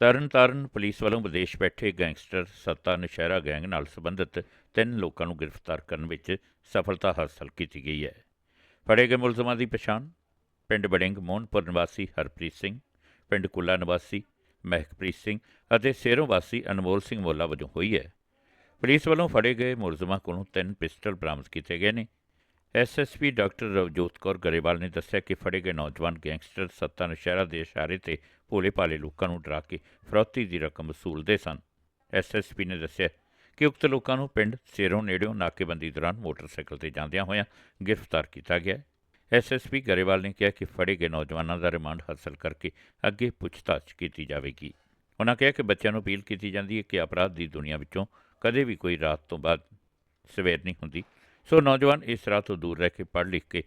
Tarn Taran police ਵੱਲੋਂ ਵਿਦੇਸ਼ ਬੈਠੇ ਗੈਂਗਸਟਰ ਸੱਤਾ ਨਸ਼ਹਿਰਾ ਗੈਂਗ ਨਾਲ ਸੰਬੰਧਿਤ ਤਿੰਨ ਲੋਕਾਂ ਨੂੰ ਗ੍ਰਿਫਤਾਰ ਕਰਨ ਵਿੱਚ ਸਫਲਤਾ ਹਾਸਲ ਕੀਤੀ ਗਈ ਹੈ। ਫੜੇ ਗਏ ਮੁਲਜ਼ਮਾਂ ਦੀ ਪਛਾਣ, ਪਿੰਡ ਬੜਿੰਗ ਮੋਹਨਪੁਰ ਨਿਵਾਸੀ ਹਰਪ੍ਰੀਤ ਸਿੰਘ, ਪਿੰਡ ਕੁੱਲਾ ਨਿਵਾਸੀ ਮਹਿਕਪ੍ਰੀਤ ਸਿੰਘ ਅਤੇ ਸੇਰੋਂ ਵਾਸੀ ਅਨਮੋਲ ਸਿੰਘ ਮੋਲਾ ਵਜੋਂ ਹੋਈ ਹੈ। ਪੁਲਿਸ ਵੱਲੋਂ ਫੜੇ ਗਏ ਮੁਲਜ਼ਮਾਂ ਕੋਲੋਂ ਤਿੰਨ ਪਿਸਟਲ ਬਰਾਮਦ ਕੀਤੇ ਗਏ ਨੇ। ਐਸਐਸਪੀ ਡਾਕਟਰ ਰਵਜੋਤ ਕੌਰ ਗਰੇਵਾਲ ਨੇ ਦੱਸਿਆ ਕਿ ਫੜੇ ਗਏ ਨੌਜਵਾਨ ਗੈਂਗਸਟਰ ਸੱਤਾ ਨਸ਼ਹਿਰਾ ਦੇ ਇਸ਼ਾਰੇ ਤੇ ਭੋਲੇ ਭਾਲੇ ਲੋਕਾਂ ਨੂੰ ਡਰਾ ਕੇ ਫਰੌਤੀ ਦੀ ਰਕਮ ਵਸੂਲਦੇ ਸਨ। ਐਸਐਸਪੀ ਨੇ ਦੱਸਿਆ ਕਿ ਉਕਤ ਲੋਕਾਂ ਨੂੰ ਪਿੰਡ ਸੇਰੋਂ ਨੇੜਿਓਂ ਨਾਕੇਬੰਦੀ ਦੌਰਾਨ ਮੋਟਰਸਾਈਕਲ ਤੇ ਜਾਂਦਿਆਂ ਹੋਇਆਂ ਗ੍ਰਿਫਤਾਰ ਕੀਤਾ ਗਿਆ। ਹੈ ਐਸਐਸਪੀ ਗਰੇਵਾਲ ਨੇ ਕਿਹਾ ਕਿ ਫੜੇ ਗਏ ਨੌਜਵਾਨਾਂ ਦਾ ਰਿਮਾਂਡ ਹਾਸਲ ਕਰਕੇ ਅੱਗੇ ਪੁੱਛਤਾਛ ਕੀਤੀ ਜਾਵੇਗੀ। ਉਹਨਾਂ ਕਿਹਾ ਕਿ ਬੱਚਿਆਂ ਨੂੰ ਅਪੀਲ ਕੀਤੀ ਜਾਂਦੀ ਹੈ ਕਿ ਅਪਰਾਧ ਦੀ ਦੁਨੀਆ ਵਿੱਚੋਂ ਕਦੇ ਵੀ ਕੋਈ ਰਾਤ ਤੋਂ ਬਾਅਦ ਸਵੇਰ ਨਹੀਂ ਹੁੰਦੀ। ਸੋ ਨੌਜਵਾਨ ਇਸ ਰਾਹ ਤੋਂ ਦੂਰ ਰਹਿ ਕੇ ਪੜ੍ਹ ਲਿਖ ਕੇ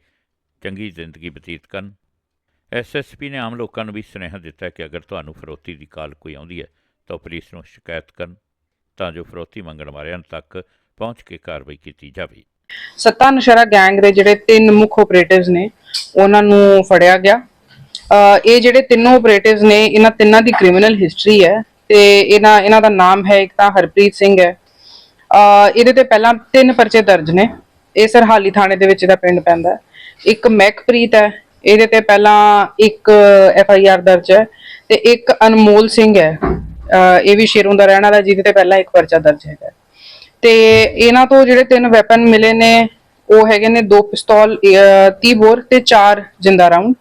ਚੰਗੀ ਜ਼ਿੰਦਗੀ ਬਤੀਤ ਕਰਨ। ਐਸਐਸਪੀ ਨੇ ਆਮ ਲੋਕਾਂ ਨੂੰ ਵੀ ਸੁਨੇਹਾ ਦਿੱਤਾ ਕਿ ਅਗਰ ਤੁਹਾਨੂੰ ਫਰੋਤੀ ਦੀ ਕਾਲ ਕੋਈ ਆਉਂਦੀ ਹੈ, ਤਾਂ ਪੁਲਿਸ ਨੂੰ ਸ਼ਿਕਾਇਤ ਕਰਨ, ਤਾਂ ਜੋ ਫਰੋਤੀ ਮੰਗਣ ਵਾਲਿਆਂ ਤੱਕ ਪਹੁੰਚ ਕੇ ਕਾਰਵਾਈ ਕੀਤੀ ਜਾਵੇ। ਸੱਤਾ ਨਸ਼ਰਾ ਗੈਂਗ ਦੇ ਜਿਹੜੇ ਤਿੰਨ ਮੁੱਖ ਆਪਰੇਟਿਵਸ ਨੇ, ਉਹਨਾਂ ਨੂੰ ਫੜਿਆ ਗਿਆ। ਇਹ ਜਿਹੜੇ ਤਿੰਨੋਂ ਆਪਰੇਟਿਵਸ ਨੇ, ਇਹਨਾਂ ਤਿੰਨਾਂ ਦੀ ਕ੍ਰਿਮੀਨਲ ਹਿਸਟਰੀ ਹੈ ਤੇ ਇਹਨਾਂ ਇਹਨਾਂ ਦਾ ਨਾਮ ਹੈ, ਇੱਕ ਤਾਂ ਹਰਪ੍ਰੀਤ ਸਿੰਘ ਹੈ ਇਹਦੇ ਤੇ ਪਹਿਲਾਂ ਤਿੰਨ ਪਰਚੇ ਦਰਜ ਨੇ। ਇਹ ਸਰਹਾਲੀ ਥਾਣੇ ਦੇ ਵਿੱਚ ਇਹਦਾ ਪਿੰਡ ਪੈਂਦਾ ਇੱਕ ਮਹਿਕਪ੍ਰੀਤ ਹੈ। ਇਹਦੇ ਤੇ ਪਹਿਲਾਂ ਇੱਕ ਐਫ ਆਈ ਆਰ ਦਰਜ ਹੈ ਤੇ ਇੱਕ ਅਨਮੋਲ ਸਿੰਘ ਹੈ। ਇਹ ਵੀ ਸ਼ੇਰੋਂ ਦਾ ਰਹਿਣ ਵਾਲਾ ਜਿਹਦੇ ਤੇ ਪਹਿਲਾਂ ਇੱਕ ਪਰਚਾ ਦਰਜ ਹੈਗਾ ਤੇ ਇਹਨਾਂ ਤੋਂ ਜਿਹੜੇ ਤਿੰਨ ਵੈਪਨ ਮਿਲੇ ਨੇ ਉਹ ਹੈਗੇ ਨੇ ਦੋ ਪਿਸਤੌਲ ਅਹ, 30 ਬੋਰ ਤੇ ਚਾਰ ਜਿੰਦਾ ਰਾਉਂਡ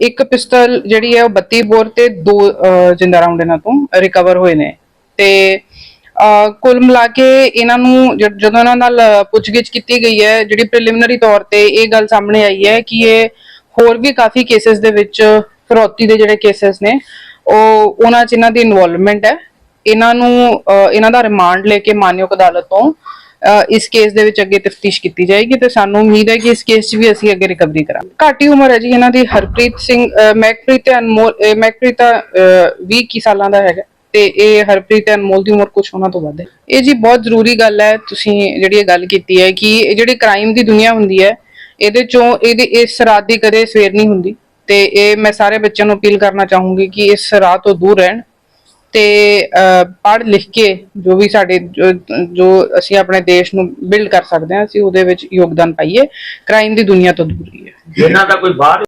ਇੱਕ ਪਿਸਤਲ ਜਿਹੜੀ ਹੈ ਉਹ 32 ਬੋਰ ਤੇ ਦੋ ਜਿੰਦਾ ਰਾਉਂਡ ਇਹਨਾਂ ਤੋਂ ਰਿਕਵਰ ਹੋਏ ਨੇ। ਤੇ ਕੁੱਲ ਮਿਲਾ ਕੇ ਇਹਨਾਂ ਨੂੰ ਜਦ- ਜਦੋਂ ਇਹਨਾਂ ਨਾਲ ਪੁੱਛਗਿੱਛ ਕੀਤੀ ਗਈ ਹੈ ਜਿਹੜੀ ਪ੍ਰੀਲਿਮਿਨਰੀ ਤੌਰ ਤੇ ਇਹ ਗੱਲ ਸਾਹਮਣੇ ਆਈ ਹੈ ਕਿ ਇਹ ਹੋਰ ਵੀ ਕਾਫੀ ਕੇਸਸ ਦੇ ਵਿੱਚ ਫਰੌਤੀ ਦੇ ਜਿਹੜੇ ਕੇਸਸ ਨੇ ਉਹ ਉਹਨਾਂ 'ਚ ਇਹਨਾਂ ਦੀ ਇਨਵੋਲਵਮੈਂਟ ਹੈ। ਇਹਨਾਂ ਨੂੰ ਅਹ, ਇਹਨਾਂ ਦਾ ਰਿਮਾਂਡ ਲੈ ਕੇ ਮਾਨਯੋਗ ਅਦਾਲਤ ਤੋਂ ਅਹ, ਇਸ ਕੇਸ ਦੇ ਵਿੱਚ ਅੱਗੇ ਤਫਤੀਸ਼ ਕੀਤੀ ਜਾਏਗੀ ਤੇ ਸਾਨੂੰ ਉਮੀਦ ਹੈ ਕਿ ਇਸ ਕੇਸ 'ਚ ਵੀ ਅਸੀਂ ਅੱਗੇ ਰਿਕਵਰੀ ਕਰਾਂਗੇ। ਘਾਟੀ ਉਮਰ ਹੈ ਜੀ ਇਹਨਾਂ ਦੀ ਹਰਪ੍ਰੀਤ ਸਿੰਘ ਅਹ, ਮਹਿਕਪ੍ਰੀਤ ਤੇ ਅਨਮੋਲ ਅਹ, ਮਹਿਕਪ੍ਰੀਤ ਤਾਂ, ਅਹ, 20 ਕੀ ਸਾਲਾਂ ਦਾ ਹੈਗਾ। ਤੇ ਇਹ ਹਰਪ੍ਰੀਤ ਅਨਮੋਲ ਦੀ ਉਮਰ ਕੁਝ ਉਹਨਾਂ ਤੋਂ ਵੱਧ ਹੈ। ਇਹ ਜੀ ਬਹੁਤ ਜ਼ਰੂਰੀ ਗੱਲ ਹੈ, ਤੁਸੀਂ ਜਿਹੜੀ ਇਹ ਗੱਲ ਕੀਤੀ ਹੈ ਕਿ ਇਹ ਜਿਹੜੀ ਕ੍ਰਾਈਮ ਦੀ ਦੁਨੀਆ ਹੁੰਦੀ ਹੈ, ਇਹਦੇ ਚੋਂ ਇਹਦੀ ਇਸ ਰਾਤ ਦੀ ਕਦੇ ਸਵੇਰ ਨਹੀਂ ਹੁੰਦੀ ਤੇ ਇਹ ਮੈਂ ਸਾਰੇ ਬੱਚਿਆਂ ਨੂੰ ਅਪੀਲ ਕਰਨਾ ਚਾਹੂੰਗੀ ਕਿ ਇਸ ਰਾਤ ਤੋਂ ਦੂਰ ਰਹਿਣ ਤੇ ਪੜ੍ਹ ਲਿਖ ਕੇ ਜੋ ਵੀ ਸਾਡੇ, ਜੋ ਅਸੀਂ ਆਪਣੇ ਦੇਸ਼ ਨੂੰ ਬਿਲਡ ਕਰ ਸਕਦੇ ਹਾਂ, ਅਸੀਂ ਉਹਦੇ ਵਿੱਚ ਯੋਗਦਾਨ ਪਾਈਏ। ਕ੍ਰਾਈਮ ਦੀ ਦੁਨੀਆ ਤੋਂ ਦੂਰ ਰਹੀਏ। ਜਿਨ੍ਹਾਂ ਦਾ ਕੋਈ ਬਾਹਰ